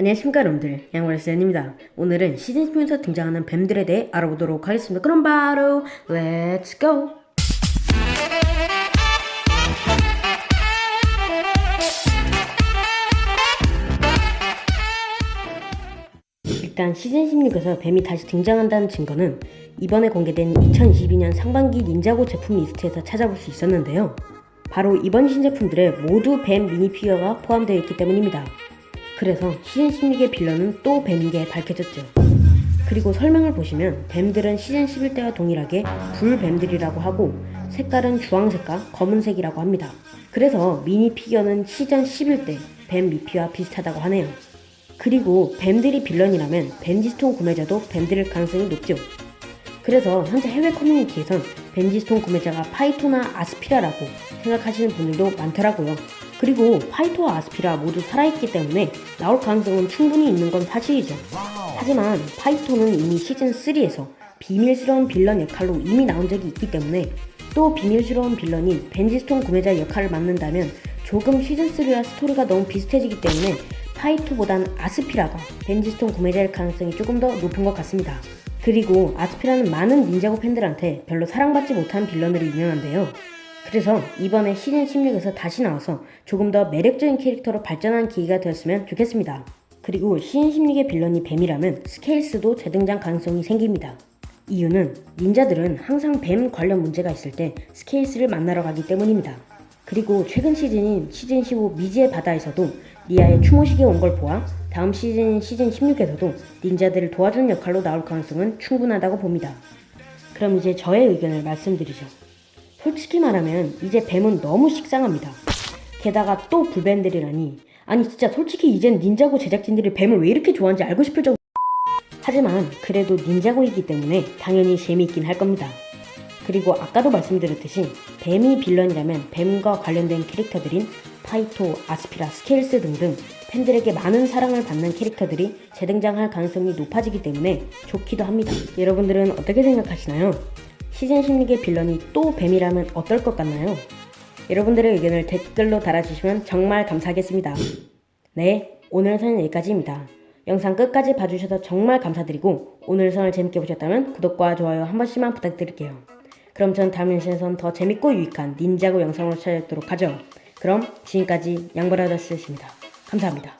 안녕하십니까 여러분들. 양월스입니다. 오늘은 시즌 10에서 등장하는 뱀들에 대해 알아보도록 하겠습니다. 그럼 바로 렛츠 고 일단 시즌 16에서 뱀이 다시 등장한다는 증거는 이번에 공개된 2022년 상반기 닌자고 제품 리스트에서 찾아볼 수 있었는데요. 바로 이번 신제품들에 모두 뱀 미니 피규어가 포함되어 있기 때문입니다 그래서 시즌 16의 빌런은 또 뱀인 게 밝혀졌죠. 그리고 설명을 보시면 뱀들은 시즌 11때와 동일하게 불뱀들이라고 하고 색깔은 주황색과 검은색이라고 합니다. 그래서 미니 피규어는 시즌 11때 뱀 미피와 비슷하다고 하네요. 그리고 뱀들이 빌런이라면 벤지스톤 구매자도 뱀들일 가능성이 높죠. 그래서 현재 해외 커뮤니티에선 벤지스톤 구매자가 파이토나 아스피라라고 생각하시는 분들도 많더라고요. 그리고 파이토와 아스피라 모두 살아있기 때문에 나올 가능성은 충분히 있는 건 사실이죠. 하지만 파이토는 이미 시즌3에서 비밀스러운 빌런 역할로 이미 나온 적이 있기 때문에 또 비밀스러운 빌런인 벤지스톤 구매자 역할을 맡는다면 조금 시즌3와 스토리가 너무 비슷해지기 때문에 파이토보단 아스피라가 벤지스톤 구매자일 가능성이 조금 더 높은 것 같습니다. 그리고 아스피라는 많은 닌자고 팬들한테 별로 사랑받지 못한 빌런으로 유명한데요. 그래서 이번에 시즌 16에서 다시 나와서 조금 더 매력적인 캐릭터로 발전하는 기회가 되었으면 좋겠습니다. 그리고 시즌 16의 빌런이 뱀이라면 스케일스도 재등장 가능성이 생깁니다. 이유는 닌자들은 항상 뱀 관련 문제가 있을 때 스케일스를 만나러 가기 때문입니다. 그리고 최근 시즌인 시즌 15 미지의 바다에서도 리아의 추모식에 온 걸 보아 다음 시즌인 시즌 16에서도 닌자들을 도와주는 역할로 나올 가능성은 충분하다고 봅니다. 그럼 이제 저의 의견을 말씀드리죠. 솔직히 말하면 이제 뱀은 너무 식상합니다. 게다가 또 불뱀들이라니. 아니 진짜 솔직히 이젠 닌자고 제작진들이 뱀을 왜 이렇게 좋아하는지 알고 싶을 정도. 하지만 그래도 닌자고이기 때문에 당연히 재미있긴 할 겁니다. 그리고 아까도 말씀드렸듯이 뱀이 빌런이라면 뱀과 관련된 캐릭터들인 파이토, 아스피라, 스케일스 등등 팬들에게 많은 사랑을 받는 캐릭터들이 재등장할 가능성이 높아지기 때문에 좋기도 합니다. 여러분들은 어떻게 생각하시나요? 시즌 16의 빌런이 또 뱀이라면 어떨 것 같나요? 여러분들의 의견을 댓글로 달아주시면 정말 감사하겠습니다. 네, 오늘 선은 여기까지입니다. 영상 끝까지 봐주셔서 정말 감사드리고 오늘 선을 재밌게 보셨다면 구독과 좋아요 한 번씩만 부탁드릴게요. 그럼 전 다음 영상에선 더 재밌고 유익한 닌자고 영상으로 찾아뵙도록 하죠. 그럼 지금까지 양브라더스였습니다. 감사합니다.